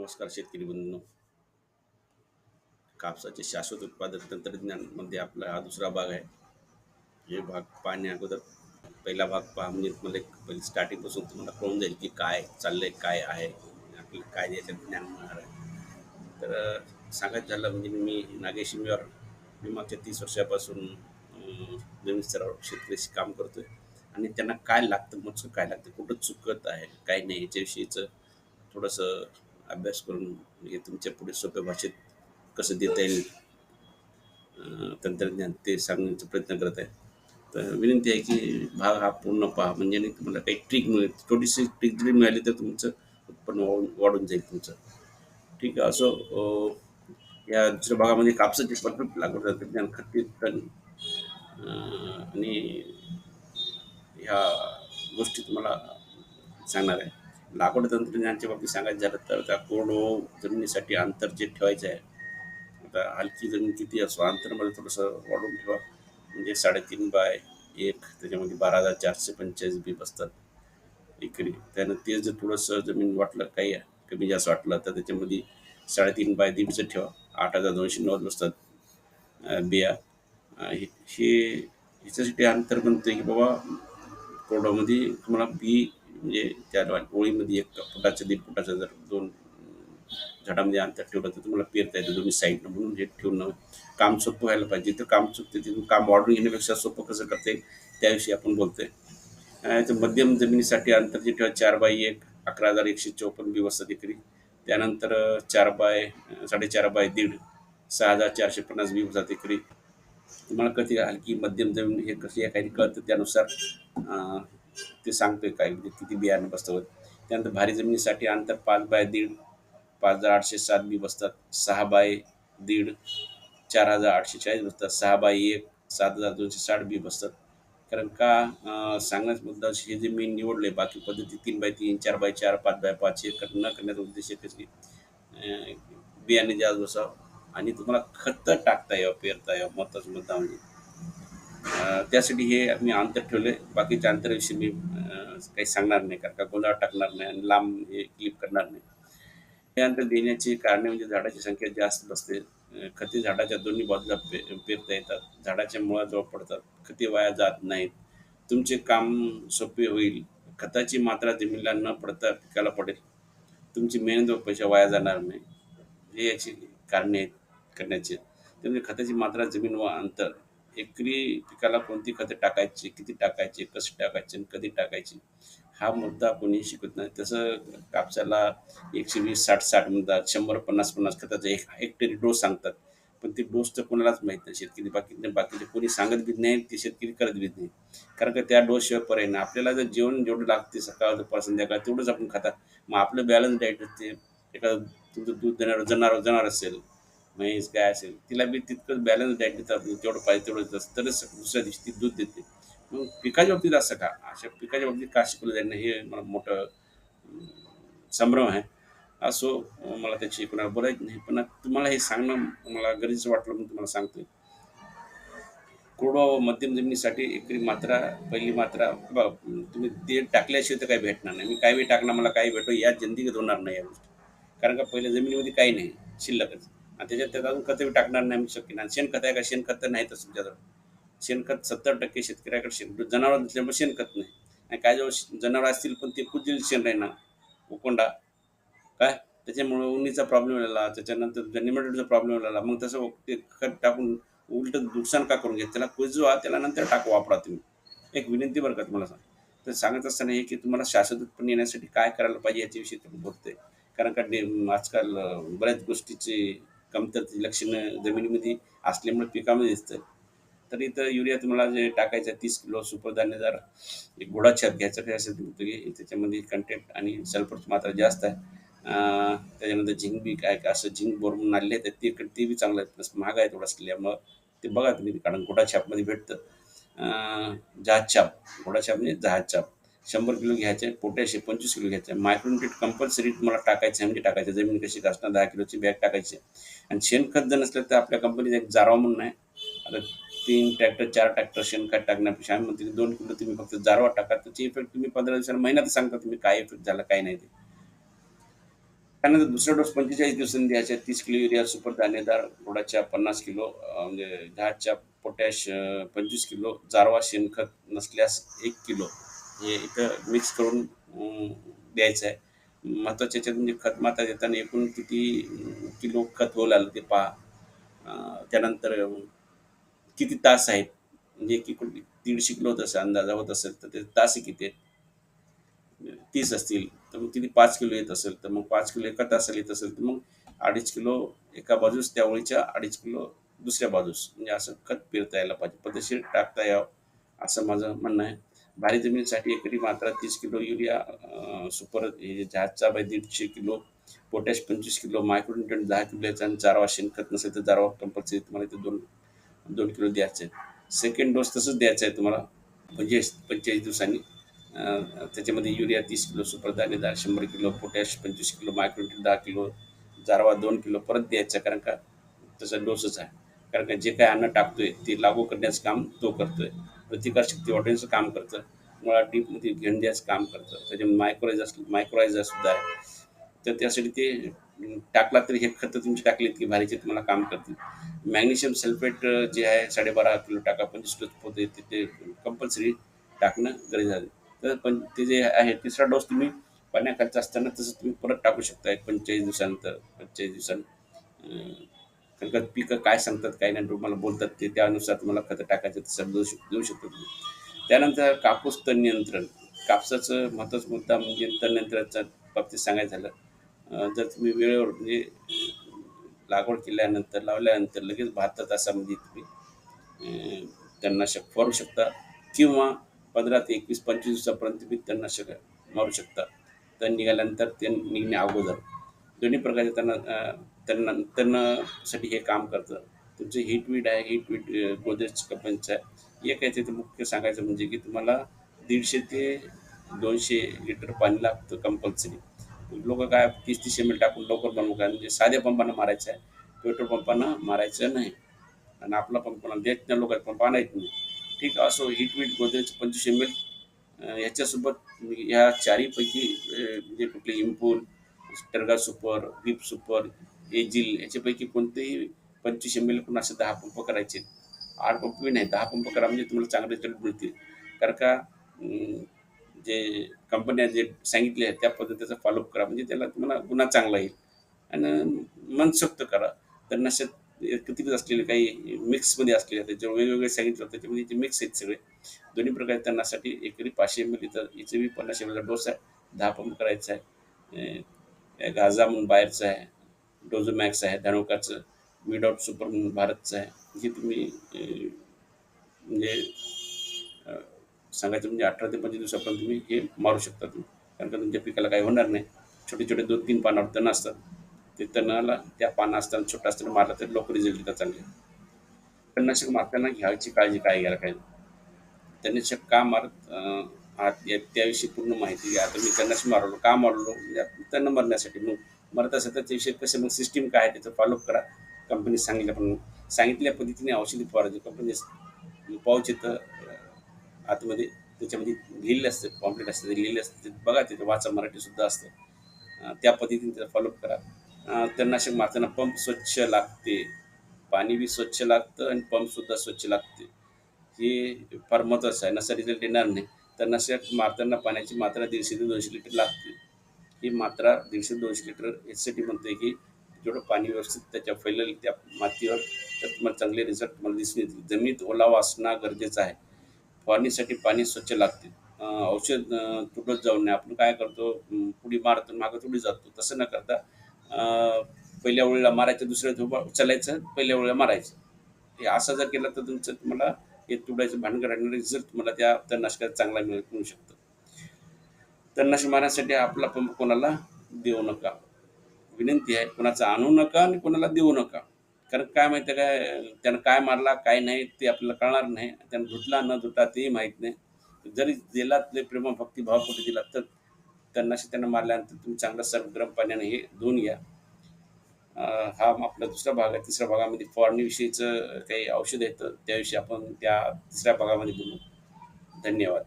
नमस्कार शेतकरी बंधूंनो. कापसाचे शाश्वत उत्पादक तंत्रज्ञानमध्ये आपला हा दुसरा भाग आहे. हे भाग पाहण्या अगोदर पहिला भाग पहा म्हणजे तुम्हाला एक पहिली स्टार्टिंगपासून तुम्हाला कळून जाईल की काय चाललंय काय आहे आपल्याला काय याच्यात ज्ञान मिळणार आहे. तर सांगायचं झालं म्हणजे मी नागेश इंबिवर मी मागच्या तीस वर्षापासून जमीन स्तरावर शेतकऱ्याशी काम करतोय. आणि त्यांना काय लागतं मग काय लागतं कुठं चुकत आहे काय नाही याच्याविषयीचं थोडंसं अभ्यास करून म्हणजे तुमच्यापुढे सोप्या भाषेत कसं देता येईल तंत्रज्ञान ते सांगण्याचा प्रयत्न करत आहे. तर विनंती आहे की भाग हा पूर्ण पहा म्हणजे नाही तुम्हाला काही ट्रिक मिळेल थोडीशी ट्रिक जरी मिळाली तर तुमचं उत्पन्न वाढून वाढून जाईल तुमचं. ठीक आहे असं या दुसऱ्या भागामध्ये कापसाची परफेक्ट लागवड तंत्रज्ञान खट्टी तण आणि ह्या गोष्टी तुम्हाला सांगणार आहे. लागवड तंत्रज्ञानाच्या बाबतीत सांगायचं झालं तर आता कोरडो जमिनीसाठी अंतर जे ठेवायचं आहे आता हलकी जमीन किती असो अंतरमध्ये थोडंसं वाढवून ठेवा. म्हणजे साडेतीन बाय एक त्याच्यामध्ये बारा हजार चारशे पंचेचाळीस बी बसतात एकरी. त्यानं ते जर थोडंसं जमीन वाटलं काही कमी जास्त वाटलं तर त्याच्यामध्ये साडेतीन बाय दीडचं ठेवा. आठ हजार दोनशे नव्वद बसतात बिया. हे हे- ह्याच्यासाठी अंतर म्हणतं की बाबा कोरडामध्ये तुम्हाला बी म्हणजे त्या ओळीमध्ये एक फुटाचं दीड फुटाचं जर दोन झाडामध्ये अंतर ठेवलं तर तुम्हाला पेरता येतं दोन्ही साईडनं म्हणून हे ठेवणं काम सोपं व्हायला पाहिजे. तर काम चुकते तिथून काम ऑर्डर घेण्यापेक्षा सोपं कसं करता येईल त्याविषयी आपण बोलतोय. तर मध्यम जमिनीसाठी अंतर जे ठेवा चार बाय एक अकरा हजार एकशे चौपन्न बी बसतात एकरी त्यानंतर चार बाय साडेचार बाय दीड सहा हजार चारशे पन्नास बी बसतात एकरी तुम्हाला कधी हलकी मध्यम जमीन हे कशी आहे काही कळतं त्यानुसार. ते सांगतोय काय म्हणजे किती बियाणं बसतं त्यानंतर भारी जमिनीसाठी अंतर पाच बाय दीड पाच हजार आठशे सात बी बसतात. सहा बाय दीड चार हजार आठशे चाळीस बसतात. सहा बाय एक सात हजार दोनशे साठ बी बसतात. कारण का सांगण्याचा मुद्दा हे जे मी निवडले बाकी पद्धती तीन बाय तीन चार बाय चार पाच बाय पाच हे न करण्याचा उद्देश एकच की बियाणे जास्त बसावं. आणि तुम्हाला खत टाकता यावं पेरता यावं महत्त्वाचा मुद्दा म्हणजे. त्यासाठी हे मी अंतर ठेवले बाकीच्या अंतराविषयी मी काही सांगणार नाही कारण का गोंधळ टाकणार नाही आणि लांब हे क्लिप करणार नाही. हे अंतर देण्याची कारणे म्हणजे झाडाची संख्या जास्त बसते. खते झाडाच्या दोन्ही बाजूला पे पेरता येतात. झाडाच्या मुळाजवळ पडतात. खते वाया जात नाहीत. तुमचे काम सोपे होईल. खताची मात्रा जमिनीला न पडता पिकाला पडेल. तुमची मेहनत व पैसा वाया जाणार नाही. हे याची कारणे आहेत करण्याची. त्यामुळे खताची मात्रा जमीन व अंतर एकरी पिकाला कोणती खते टाकायची किती टाकायची कशी टाकायची आणि कधी टाकायची हा मुद्दा कोणी शिकत नाही. तसं कापसाला एकशे वीस साठ साठ म्हणतात शंभर पन्नास पन्नास खताचा एक हेक्टरी डोस सांगतात. पण ते डोस तर कोणालाच माहीत नाही. शेतकरी बाकी बाकीचे कोणी सांगत बी नाही ते शेतकरी करत बी नाही. कारण का त्या डोसशिवाय पर्याय नाही. आपल्याला जर जेवण जेवढं लागते सकाळ दुपार संध्याकाळ तेवढंच आपण खाता. मग आपलं बॅलन्स डाएट असते एखादं तुमचं दूध देणारं जनावर जनावर असेल म्हैस गाय असेल? तिला बी तितकंच बॅलन्स डाईट देतात तेवढं पाहिजे तेवढं देतात तरच दुसऱ्या दिवशी ती दूध देते. मग पिकाच्या बाबतीत असं का? अशा पिकाच्या बाबतीत का शिकवलं जाईल हे मला मोठं संभ्रम आहे. असो मला त्याची कोणाला बोलायचं नाही पण तुम्हाला हे सांगणं मला गरजेचं वाटलं म्हणून तुम्हाला सांगतोय. कोरडवा व मध्यम जमिनीसाठी एकरी मात्रा पहिली मात्रा बघा तुम्ही ते टाकल्याशिवाय तर काही भेटणार नाही. मी काही बी टाकणार मला काही भेटो या जंदीगत होणार नाही या गोष्टी. कारण का पहिल्या जमिनीमध्ये काही नाही शिल्लकच. आणि त्याच्यात त्यात अजून खतं टाकणार नाही मी शक्य नाही आणि शेणखत आहे का? शेणखत तर नाहीतच तुमच्याजवळ. शेणखत सत्तर टक्के शेतकऱ्याकडे शेण म्हणजे जनावर नसल्यामुळे शेणखत नाही. आणि काय जवळ जनावर असतील पण ते कुजलेलं शेण राहीना उकोंडा काय? त्याच्यामुळे उन्नीचा प्रॉब्लेम आला त्याच्यानंतर निमटेडचा प्रॉब्लेम आला मग तसं ते खत टाकून उलट नुकसान का करून घ्या त्याला कुजवा त्याला नंतर टाकू वापरा तुम्ही. एक विनंती बरं का तुम्हाला सांग तर सांगत असताना हे की तुम्हाला शाश्वत उत्पन्न येण्यासाठी काय करायला पाहिजे याच्याविषयी तुम्ही बोलतोय. कारण का आजकाल बऱ्याच गोष्टीची कमतरतेची लक्षणं जमिनीमध्ये असल्यामुळे पिकामध्ये दिसतं तर इथं युरिया तुम्हाला जे टाकायचं तीस किलो सुपर दाणेदार एक गोडा घ्यायचं काय असेल की त्याच्यामध्ये कंटेंट आणि सल्फरची मात्रा जास्त आहे. त्याच्यानंतर झिंक बी काय काय असं झिंक बरोबर आले आहेत ते ते बी चांगलं आहे प्लस महाग आहे थोडं असल्यामुळं ते बघा तुम्ही कारण घोडाछापमध्ये भेटतं. अं, जहाज छाप छाप म्हणजे जहाज छाप. शंभर किलो घ्यायचे पोटॅशियम पंचवीस किलो घ्यायचे. मायक्रोन्यूट्रेट कंपल्सरी तुम्हाला टाकायचं आहे म्हणजे टाकायचं जमीन कशी असणार दहा किलोची बॅग टाकायची आणि शेणखत जर नसलं तर आपल्या कंपनीचा एक जारवा म्हणून आहे. आता तीन ट्रॅक्टर चार ट्रॅक्टर शेणखत टाकण्यापेक्षा आम्ही म्हणते की दोन किलो तुम्ही फक्त जारवा टाका. त्याची इफेक्ट तुम्ही पंधरा दिवसाला महिन्यात सांगता तुम्ही काय इफेक्ट झाला काय नाही ते. त्यानंतर दुसरा डोस पंचेचाळीस दिवसांनी द्यायचा तीस किलो युरिया सुपर दाणेदार रोडाच्या पन्नास किलो म्हणजे दहाच्या पोटॅश पंचवीस किलो जारवा शेणखत नसल्यास एक किलो. हे इथं मिक्स करून द्यायचं आहे महत्त्वाच्या याच्यात म्हणजे खत माता देताना एकूण किती किलो खत होऊ लागलं ते पहा. त्यानंतर किती तास आहेत? म्हणजे की एकूण दीडशे किलो होत असेल अंदाजा होत असेल तर ते तास किती आहेत? तीस असतील तर मग किती पाच किलो येत असेल तर मग पाच किलो एका तासाला येत असेल तर मग अडीच किलो एका बाजूस त्यावेळीच्या अडीच किलो दुसऱ्या बाजूस. म्हणजे असं खत पेरता यायला पाहिजे पद्धतशीर टाकता यावं असं माझं म्हणणं आहे. भारी जमिनीसाठी एकरी मात्रा तीस किलो युरिया सुपर जहाजचा बाय दीडशे किलो पोटॅश पंचवीस किलो मायक्रोन्युट्रन दहा किलो याचा आणि चारवा शेणखत नसेल तर चारवा कंपल्सरी तुम्हाला ते दोन दोन किलो द्यायचे आहे सेकंड डोस तसंच द्यायचा आहे तुम्हाला. पंचेचाळीस पंचेचाळीस दिवसांनी. त्याच्यामध्ये युरिया तीस किलो सुपर दहा शंभर किलो पोटॅश पंचवीस किलो मायक्रोन्युट्रन दहा किलो जारवा दोन किलो परत द्यायचा कारण का तसा डोसच आहे. कारण का जे काय अन्न टाकतोय ते लागू करण्याचं काम तो करतोय. प्रतिकारशक्ती वाढवण्याचं काम करतं. मुळात डीपमध्ये घेऊन द्यायचं काम करतं. त्याच्यामध्ये मायक्रोरायझर असलं सुद्धा आहे. तर त्यासाठी ते टाकला तरी हे खतं तुमची टाकलीत की भारीचे तुम्हाला काम करतील. मॅग्नेशियम सल्फेट जे आहे साडेबारा किलो टाका पंचवीस किलो पोते ते- ते कंपल्सरी टाकणं गरजेचं आहे. तर पण ते जे आहे तिसरा डोस तुम्ही पाण्याखालचा असताना तसं तुम्ही परत टाकू शकता पंचेचाळीस दिवसानंतर पंचेचाळीस दिवसांनी. कारण का पिकं काय सांगतात काय नाही तुम्हाला बोलतात ते त्यानुसार तुम्हाला खतं टाकायचं तसं देऊ शक देऊ शकतो तुम्ही. त्यानंतर कापूस तण नियंत्रण. कापसाचं महत्त्वाचा मुद्दा म्हणजे तण नियंत्रणाच्या बाबतीत सांगायचं झालं जर तुम्ही वेळेवर म्हणजे लागवड केल्यानंतर लावल्यानंतर लगेच बहात्तर तासामध्ये म्हणजे तुम्ही तणनाशक फवारू शकता किंवा पंधरा ते एकवीस पंचवीस दिवसापर्यंत तुम्ही तणनाशक मारू शकता. तण निघाल्यानंतर ते निघणे अगोदर. दोन्ही प्रकारचे त्यांना त्यांना त्यांनासाठी हे काम करतं. तुमचं हिटवीट आहे हिटवीट गोदरेज कंपनीचं आहे. एक आहे ते मुख्य सांगायचं म्हणजे की तुम्हाला दीडशे ते दोनशे लिटर पाणी लागतं कंपल्सरी लोक काय तीस तीस एम एल टाकून लवकर बनवू काय म्हणजे साध्या पंपानं मारायचं आहे. पेट्रोल पंपानं मारायचं नाही. आणि आपला पंप देत नाही लोक पंप आणायत नाही. ठीक असो हिटवीट गोदरेज पंचवीस एम एल याच्यासोबत ह्या चारीपैकी म्हणजे कुठले इम्पूल Targa super Whip super Agil याच्यापैकी कोणतेही पंचवीस एम एल असे दहा पंप करायचे. आठ पंप बी नाही दहा पंप करा म्हणजे तुम्हाला चांगले रिझल्ट मिळतील. कारण का जे कंपन्या जे सांगितले आहेत त्या पद्धतीचा फॉलोअप करा म्हणजे त्याला तुम्हाला गुन्हा चांगला येईल. आणि मनसोक्त करा. तणनाशक किती असलेले काही मिक्समध्ये असलेले आहेत त्याच्यावर वेगवेगळे सांगितलं होतं त्याच्यामध्ये ते मिक्स आहेत सगळे दोन्ही प्रकारे त्यांनासाठी एकरी पाचशे एम एल इथं इथे बी पन्नास एम एलचा डोस आहे दहा पंप करायचा आहे गाजा गाझा म्हणून बाहेरचा आहे. डोझोमॅक्स आहे धानुकाचं विदाउट सुपर भारतचं आहे हे तुम्ही म्हणजे सांगायचं म्हणजे अठरा ते पंचवीस दिवसापर्यंत तुम्ही हे मारू शकता तुम्ही. कारण का तुमच्या पिकाला काही होणार नाही. छोटे छोटे दोन तीन पानावर तण असतात. ते तणाला त्या पानं असताना छोटं असताना मारलं तर लवकर रिझल्ट येतात चांगले. तणनाशक मारताना घ्यायची काळजी काय घ्यायला पाहिजे तणनाशक का मारत आहात त्याविषयी पूर्ण माहिती घ्या. आता मी तणनाशक मारलो का मारलो? म्हणजे तण मरण्यासाठी मग मरत असेल तर त्याविषयी कसे मग सिस्टीम काय आहे त्याचं फॉलोअप करा. कंपनी सांगितल्या पण सांगितल्या पद्धतीने औषधी फवारायची कंपनी म्हणजे पाऊच येतं आतमध्ये त्याच्यामध्ये लिहिलेलं असतं पॉम्पलेट असतं ते लिहिलेलं असतं ते बघा तिथे वाचा मराठीसुद्धा असतं. त्या पद्धतीने त्याचा फॉलोअप करा. तणनाशक मारताना पंप स्वच्छ लागते. पाणी बी स्वच्छ लागतं आणि पंपसुद्धा स्वच्छ लागते. हे फार महत्त्वाचं आहे. नसा रिझल्ट येणार नाही. तणनाशक मारताना पाण्याची मात्रा दीडशे ते दोनशे लिटर लागते. ही मात्रा दीडशे दोनशे लिटर याच्यासाठी म्हणतोय की जेवढं पाणी व्यवस्थित त्याच्या फैलेल त्या मातीवर तर तुम्हाला चांगले रिझल्ट तुम्हाला दिसून येतील. जमिनीत ओलावा असणं गरजेचं आहे. फवारणीसाठी पाणी स्वच्छ लागते. औषध तुटत जाऊ नये. आपण काय करतो पुढी मारतो मागं तुडी जातो. तसं न करता पहिल्या वेळेला मारायचं दुसऱ्या धुबा उचलायचं पहिल्या वेळेला मारायचं. हे असं जर केलं तर तुमचं तुम्हाला हे तुडायचं भानगड आणि रिझल्ट तुम्हाला त्या तणनाशकात चांगला मिळू शकतो. त्यांना मारण्यासाठी आपला पंप कोणाला देऊ नका. विनंती आहे कोणाचा आणू नका आणि कोणाला देऊ नका. कारण काय माहिती आहे काय त्यानं काय मारला काय नाही ते आपल्याला कळणार नाही. त्यानं धुटला न धुटला तेही माहीत नाही. जरी दिला ते प्रेम भक्ती कुठे दिला तर तणनाशक त्यांना मारल्यानंतर तुम्ही चांगला सर्व गरम पाण्याने हे धुवून घ्या. हा आपला दुसरा भाग आहे. तिसऱ्या भागामध्ये फवारणीविषयीचं काही औषध येतं त्याविषयी आपण त्या तिसऱ्या भागामध्ये बोलू. धन्यवाद.